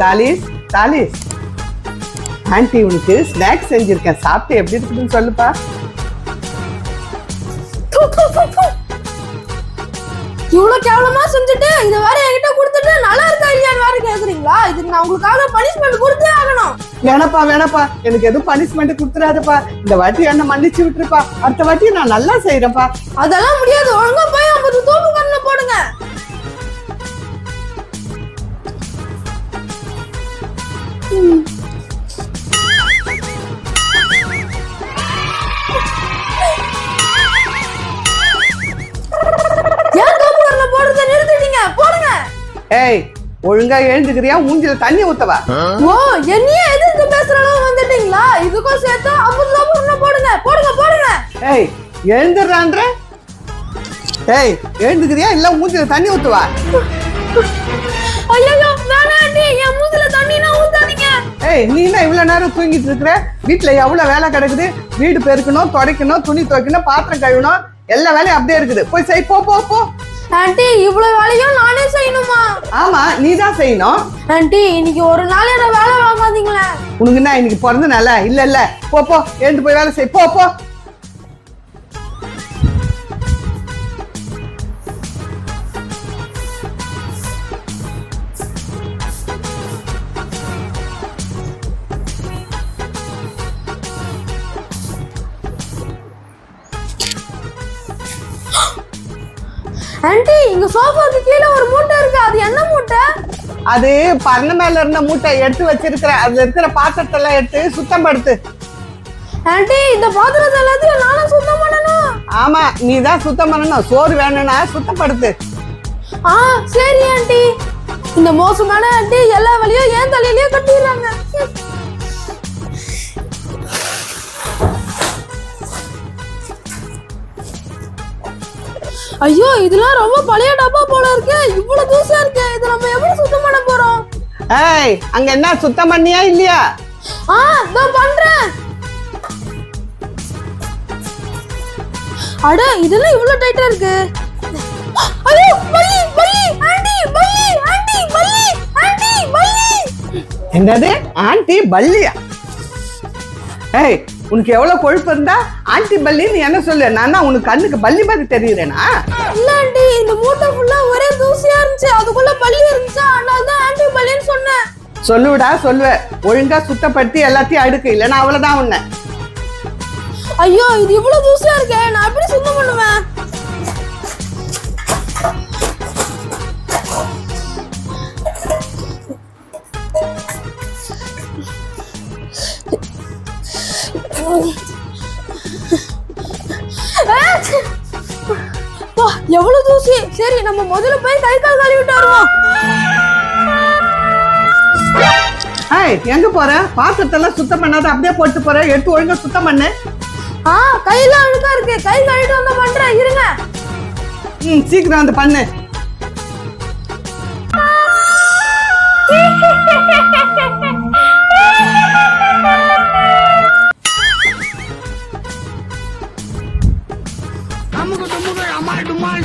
தாலிஸ் தாலிஸ். Anti உனக்கு snacks செஞ்சிருக்கேன். சாப்பிட்டு எப்படி இருக்குதுன்னு சொல்லுப்பா. இவ்வளவு கேவலமா செஞ்சுட்டு இத வேற என்கிட்ட கொடுத்துட்டு நல்லா இருக்கா இல்லையான்னு வேற கேக்குறீங்களா? இதுக்கு நான் உங்களுக்காக பனிஷ்மெண்ட் கொடுத்தே ஆகணும். வேணப்பா வேணப்பா. எனக்கு எதுவும் பனிஷ்மெண்ட் கொடுத்துறாதப்பா இந்த வாட்டி என்ன மன்னிச்சு விட்டுருப்பா. அடுத்த வாட்டி நான் நல்லா செய்யறேன்ப்பா அதெல்லாம் முடியாது. ஒழுங்கா போய் ஐம்பது தூக்கு கண்ணுல போடுங்க. ஏய் ஒழுங்கா எழுந்துக்கிறியா? மூஞ்சில தண்ணி ஊத்தவா? ஓ என்னையே எதிர்த்து பேசுற அளவு வந்துட்டீங்களா? இதுக்கும் சேர்த்து தூக்கு கண்ணுல போடுங்க போடுங்க போடுங்க ஏய் எழுந்துடுறான்ற? ஏய் எழுந்துக்கிறியா? இல்ல மூஞ்சில தண்ணி ஊத்துவா? ஐயோ ஏய் நீ என்ன இவ்வளவு நேரம் தூங்கிட்டு இருக்கிற? வீட்டுல எவ்வளவு வேலை கிடக்குது? வீடு பெருக்கணும் துடைக்கணும் துணி துவைக்கணும் பாத்திரம் கழுவணும் எல்லா வேலையும் அப்படியே இருக்குது. போய் செய் போ போ போ. ஆண்டி இவ்வளவு வேலையும் நானே செய்யணுமா? ஆமா நீ தான் செய்யணும். ஆண்டி இன்னைக்கு ஒரு நாள் என்ன வேலை வாங்காதீங்களே. உனக்கு என்ன இன்னைக்கு பிறந்த நாளா? இல்ல இல்ல. போ போ. எழுந்து போய் வேலை செய். போ போ. ஆண்டி இங்க சோஃபாக்கு கீழே ஒரு மூட்டை இருக்கு. அது என்ன மூட்டை? அது பறந்த மேல இருந்த மூட்டை எடுத்து வச்சிருக்கிற அதுல இருக்கிற பாத்திரத்தை எல்லாம் எடுத்து சுத்தம் படுத்து ஆண்டி இந்த பாத்திரத்தை எல்லாத்தையும் நானும் சுத்தம் பண்ணணும். ஆமா நீ தான் சுத்தம் பண்ணணும். சோறு வேணும்னா சுத்தப்படுத்து. ஆ சரி ஆண்டி. இந்த மோசமான ஆண்டி எல்லா வேலையும் ஏன் தலையிலயே கட்டிடுறாங்க. ஐயோ இதெல்லாம் ரொம்ப பழைய டப்பா போல இருக்கு. இவ்வளவு தூசா இருக்கு. இதை நம்ம எப்படி சுத்தம் பண்ண போறோம்? ஏய் அங்க என்ன சுத்தம் பண்ணியா இல்லையா? ஆ இதோ பண்றேன். அட இதெல்லாம் இவ்வளவு டைட்டா இருக்கு. ஐயோ பல்லி பல்லி ஆண்டி பல்லி ஆண்டி பல்லி ஆண்டி பல்லி. என்னது? ஆண்டி பல்லியா? ஏய் உனக்கு எவ்வளவு கொழுப்பு இருந்தா ஆண்டி பல்லி நீ என்ன சொல்லு? நான் உனக்கு கண்ணுக்கு பல்லி மாதிரி தெரியுறேனா? இல்ல ஆண்டி இந்த மூட்டை ஃபுல்லா ஒரே தூசியா இருந்துச்சு. அதுக்குள்ள பல்லி இருந்துச்சா. அதனால தான் ஆண்டி பல்லின்னு சொன்னேன். சொல்லுடா சொல்லுவ. ஒழுங்கா சுத்தப்படுத்தி எல்லாத்தையும் அடுக்கு. இல்லைன்னா அவ்வளவுதான் உன்னை. ஐயோ இது இவ்வளவு தூசியா இருக்கே. நான் எப்படி சுத்தம் பண்ணுவேன்? நம்ம முதல்ல போய் கை கால் கழுவிட்டு வருவோம். ஏய் எங்க போற? பாத்திரத்தெல்லாம் சுத்தம் பண்ணாத அப்படியே போட்டு போற. எடுத்து ஒழுங்கா சுத்தம் பண்ணு. ஆ கையெல்லாம் அழுக்கா இருக்கு. கை கழுவிட்டு வந்து பண்றேன் இருங்க. ம் சீக்கிரம் வந்து பண்ணு. அமால் டுமால்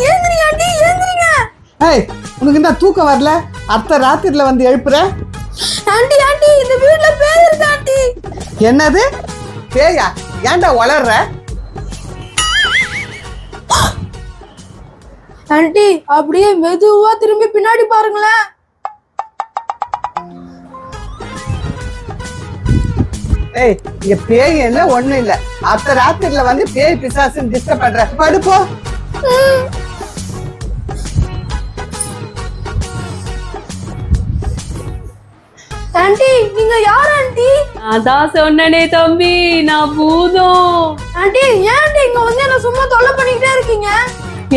ஐயோ ஆண்டி ஏந்திரி ஆண்டி ஏந்திரிங்க ஏய் உனக்கு என்ன தூக்கம் வரல? அத்த ராத்திரில வந்து எழுப்புற? ஆண்டி ஆண்டி இந்த வீட்ல பேய் இருக்கு ஆண்டி? என்னது? பேயா? ஏன்டா வளர்ற? ஆண்டி அப்படியே மெதுவா திரும்பி பின்னாடி பாருங்களேன். ஏய் இங்க பேய் இல்ல ஒண்ணும் இல்ல. அத்த ராத்திரில வந்து பேய் பிசாசுன்னு டிஸ்டர்ப் பண்ற. படுப்போ. ஆண்டி நீங்க யார் ஆண்டி? அதான் சொன்னனே தம்பி நான் பூதம். ஆண்டி ஏன் ஆண்டி இங்க வந்து என்ன சும்மா தொல்லை பண்ணிக்கிட்டே இருக்கீங்க?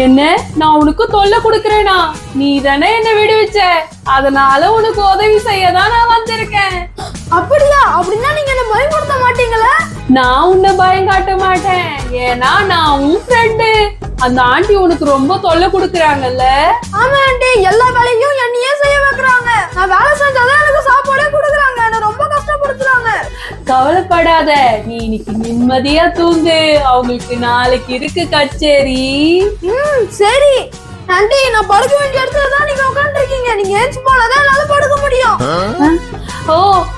என்ன? நான் உனக்கு தொல்லை கொடுக்கறேனா? நீ தானே என்ன விடுவிச்ச? அதனால உனக்கு உதவி செய்ய தான் நான் வந்திருக்கேன். அப்படியா? அப்படின்னா நீங்க என்ன பயமுறுத்த மாட்டீங்களா? நான் உன்னை பயம் காட்ட மாட்டேன். ஏன்னா நான் உன் ஃப்ரெண்டு அந்த ஆண்டி உனக்கு ரொம்ப தொல்லை கொடுக்கறாங்கல்ல? ஆமா ஆண்டி எல்லா வேலையும் என்னையே செய்ய வைக்கிறாங்க. நான் வேலை செஞ்சாதான் எனக்கு சாப்பாடே கொடுக்குறாங்க. என்ன ரொம்ப கஷ்டப்படுத்துறாங்க. கவலைப்படாத. நீ இன்னைக்கு நிம்மதியா தூங்கு. அவங்களுக்கு நாளைக்கு இருக்கு கச்சேரி. ம் சரி. ஆண்டி நான் படுக்க வேண்டிய இடத்துல தான் நீங்க உட்காந்துருக்கீங்க நீங்க ஏஞ்சி போனாதான் என்னால படுக்க முடியும். ஓ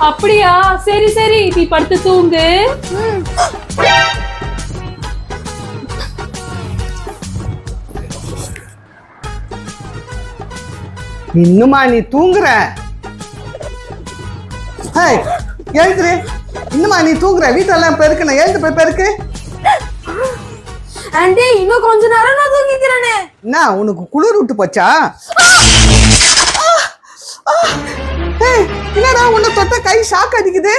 அப்படியா? சரி சரி. நீ படுத்து தூங்கு. இன்னுமா நீ தூங்குற? ஹேய் எழுந்துரு. இன்னுமா நீ தூங்குற? வீட்டெல்லாம் பெருக்கணும் எழுந்து போய் பெருக்கு ஆண்டி இன்னும் கொஞ்ச நேரம் நான் தூங்கிக்கிறேனே. என்ன உனக்கு குளிர் விட்டு போச்சா? என்னடா உன்னை தொட்ட கை ஷாக் அடிக்குது?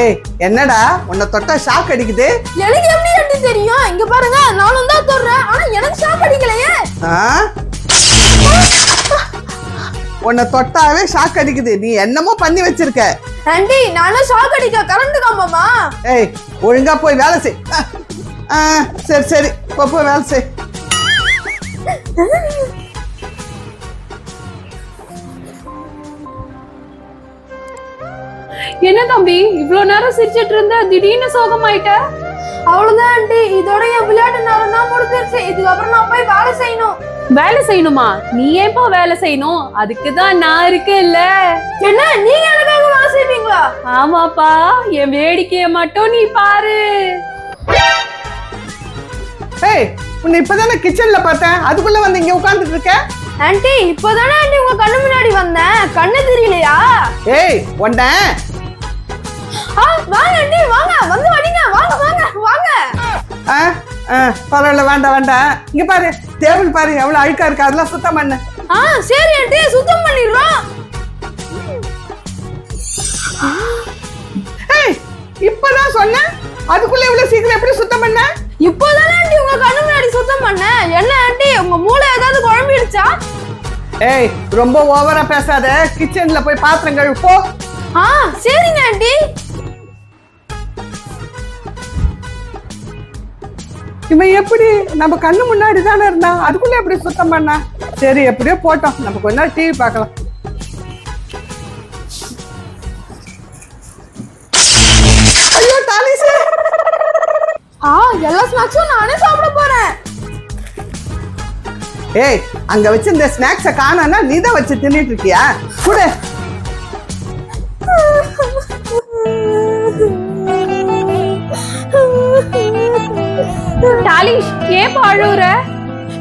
ஏய் என்னடா உன்னை தொட்ட ஷாக் அடிக்குது? எனக்கு எப்படி தெரியும்? இங்க பாருங்க நானும் தான் தொடுறேன். ஆனா எனக்கு ஷாக் அடிக்கலையே. ஆ? உன்னை தொட்டாவே ஷாக் அடிக்குது. நீ என்னமோ பண்ணி வச்சிருக்க. ஆண்டி நானும் ஷாக் அடிக்க கரண்ட் காம்பமா ஏய் ஒழுங்கா போய் வேலை செய். ஆ, சரி சரி. போ போய் வேலை செய். என்ன தம்பி இவ்ளோ நேரம் சிரிச்சிட்டு இருந்த திடீர்னு சோகமாயிட்ட? அவ்வளவுதான் ஆண்டி. இதோட என் விளையாட்டு நேரம் தான் முடிஞ்சிருச்சு. இதுக்கப்புறம் நான் போய் வேலை செய்யணும். வேலை செய்யணுமா? நீ ஏன்பா வேலை செய்யணும்? அதுக்கு தான் நான் இருக்கேன்ல. என்ன நீங்க எனக்காக வேலை செய்வீங்களா? ஆமாப்பா என் வேடிக்கைய மட்டும் நீ பாரு. ஏய் உன்னை இப்பதானே கிச்சன்ல பார்த்தேன். அதுக்குள்ள வந்து இங்க உட்கார்ந்துட்டு இருக்க? ஆண்டி இப்போதானே ஆண்டி உங்க கண்ணு முன்னாடி வந்தேன். கண்ணு தெரியலையா? ஏய் உன்ன. ஆ வாங்க ஆண்டி வாங்க. வந்து வடிங்க. வாங்க வாங்க வாங்க. பரவாயில்ல வேண்டாம் வேண்டாம். இங்க பாரு டேபிள் பாரு எவ்வளவு அழுக்கா இருக்கு. அதெல்லாம் சுத்தம் பண்ணு. ஆ சரி ஆண்டி சுத்தம் பண்ணிடுறோம். ஏய் இப்பதான் சொன்னேன். அதுக்குள்ள இவ்வளவு சீக்கிரம் எப்படி சுத்தம் பண்ண? இப்போதானே ஆண்டி உங்க கண்ணு முன்னாடி சுத்தம் பண்ணேன் என்ன ஆண்டி உங்க மூளை ஏதாவது குழம்பிடுச்சா? ஏய் ரொம்ப ஓவரா பேசாத. கிச்சன்ல போய் பாத்திரம் கழுவு போ. ஆ சரிங்க ஆண்டி. இவன் எப்படி? நம்ம கண்ணு முன்னாடி தானே இருந்தான். அதுக்குள்ள எப்படி சுத்தம் பண்ணா? சரி எப்படியோ போட்டோம். நம்ம கொஞ்ச நேரம் டிவி பார்க்கலாம். ஐயோ தாலிசே ஆ எல்லா ஸ்நாக்ஸும் நானே சாப்பிட போறேன். ஏய் அங்க வச்சு இந்த ஸ்நாக்ஸை காணோம்னா நீ தான் வச்சு தின்னுட்டு இருக்கியா? குடு. ஏன்பா அழுவுற?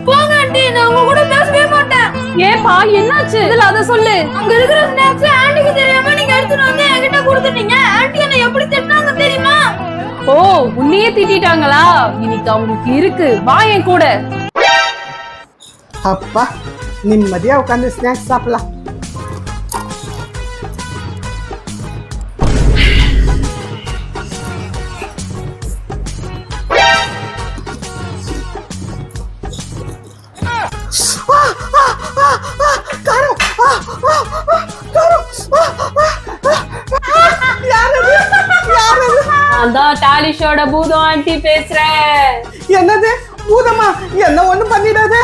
போங்க ஆண்டி நான் உங்க கூட பேசவே மாட்டேன். ஏன்பா என்னாச்சு? இதுல அத சொல்லு. அங்க இருக்கிற ஸ்நாக்ஸ் ஆண்டிக்கு தெரியாம நீங்க எடுத்துட்டு வந்து என்கிட்ட கொடுத்துட்டீங்க. ஆண்டி என்ன எப்படி திட்டினாங்க தெரியுமா? ஓ உன்னையே திட்டிட்டாங்களா? இன்னைக்கு அவங்களுக்கு இருக்கு. வா என் கூட. அப்பா நிம்மதியா உட்காந்து ஸ்நாக்ஸ் சாப்பிடலாம். நான் தான் டாலிஷோட பூதம் ஆண்டி பேசுறேன் என்னது? பூதமா? என்ன ஒண்ணு பண்ணிடாத?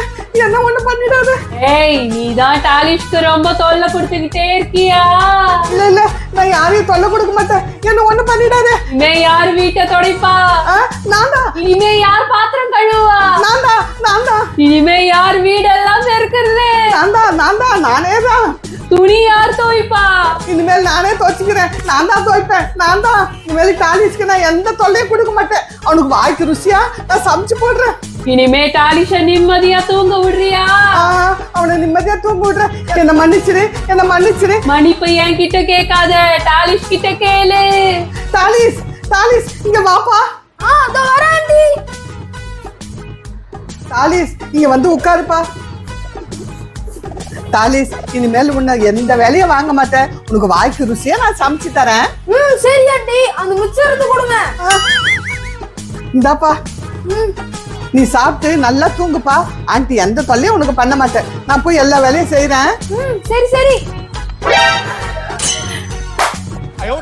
என்ன ஒண்ணு பண்ணிடாத? ஏய் நீ தான் டாலிஷ்க்கு ரொம்ப தொல்லை கொடுத்துக்கிட்டே இருக்கியா? இல்ல இல்ல நான் யாரையும் தொல்லை கொடுக்க மாட்டேன். என்ன ஒண்ணு பண்ணிடாத? இனிமே யார் வீட்டை துடைப்பா? நான் தான் இனிமே யார் பாத்திரம் கழுவா? நான் தான் நான் தான் இனிமே யார் வீடெல்லாம் பெருக்கிறது நான் தான் நான் தான் நானே தான் துணி யார் துவைப்பா? இனிமேல் நானே துவைச்சுக்கிறேன். நான் தான் துவைப்பேன். நான் தான் இனிமேல் காலேஜ்க்கு நான் எந்த தொல்லையும் கொடுக்க மாட்டேன். அவனுக்கு வாய்க்கு ருசியா நான் சமைச்சு போடுறேன். இனிமே டாலிஷ நிம்மதியா தூங்க விடுறியா? ஆ, அவனை நிம்மதியா தூங்க விடுறேன். என்ன மன்னிச்சிரு என்ன மன்னிச்சிரு மன்னிப்பு என்கிட்ட கேட்காத. டாலிஷ் கிட்ட கேளு. தாலிஸ் தாலிஸ் இங்க வாப்பா. ஆ அதோ வரேன் தாலிஸ் இங்க வந்து உட்காருப்பா. தாலிஸ் இனிமேல் உன்னை எந்த வேலையும் வாங்க மாட்டேன். உனக்கு வாய்க்கு ருசியா நான் சமைச்சு தரேன். ம் சரி ஆண்டி அந்த மிச்சம் இருந்து கொடுங்க. இந்தாப்பா. நீ சாப்பிட்டு நல்லா தூங்குப்பா. ஆண்டி எந்த தொல்லையும் உனக்கு பண்ண மாட்டேன். நான் போய் எல்லா வேலையும் செய்யறேன் சரி சரி. ஐயோ